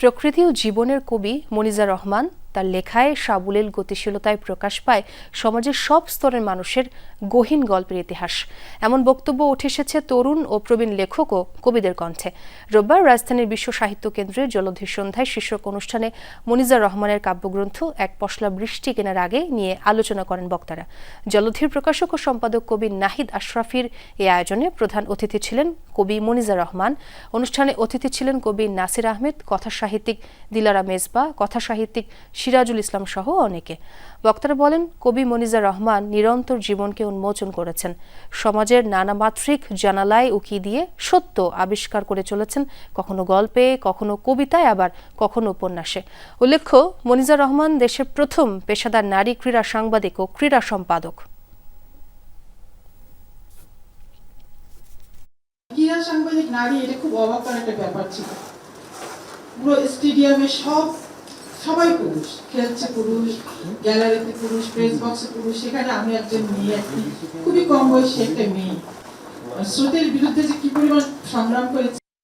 প্রকৃতি ও জীবনের কবি মনিজা রহমান তার লেখায় সাবলীল গতিশীলতায় প্রকাশ পায় সমাজের সব স্তরের মানুষের গহীন গল্পের ইতিহাস। এমন বক্তব্য উঠে এসেছে তরুণ ও প্রবীণ লেখক ও কবিদের কণ্ঠে। রোববার রাজধানীর বিশ্ব সাহিত্য কেন্দ্রে জলধির সন্ধ্যায় শীর্ষক অনুষ্ঠানে মনিজা রহমানের কাব্যগ্রন্থ এক পশলা বৃষ্টি কেনার আগে নিয়ে আলোচনা করেন বক্তারা। জলধির প্রকাশক ও সম্পাদক কবি নাহিদ আশরাফির এই আয়োজনে প্রধান অতিথি ছিলেন কবি মনিজা রহমান। অনুষ্ঠানে অতিথি ছিলেন কবি নাসির আহমেদ কথা সাহিত্যিক দিলারা মেজবা কথা সাহিত্যিক সিরাজুল ইসলাম সহ অনেকে। বক্তারা বলেন, কবি মনিজা রহমান নিরন্তর জীবনকে উন্মোচন করেছেন। সমাজের নানা মাত্রিক জানালায় উকি দিয়ে সত্য আবিষ্কার করে চলেছেন। কখনো গল্পে, কখনো কবিতায়, আবার কখনো উপন্যাসে। উল্লেখ্য, মনিজা রহমান দেশের প্রথম পেশাদার নারী ক্রীড়া সাংবাদিক ও ক্রীড়া সম্পাদক। সাংবাদিক নারী, এটা খুব অবাক একটা ব্যাপার ছিল। পুরো স্টেডিয়ামে সব সবাই পুরুষ, খেলছে পুরুষ গ্যালারিতে পুরুষ প্রেস বক্সে পুরুষ, সেখানে আমি একজন মেয়ে খুবই কম বয়সী একটা মেয়ে। স্রোতের বিরুদ্ধে যে কি পরিমাণ সংগ্রাম করেছি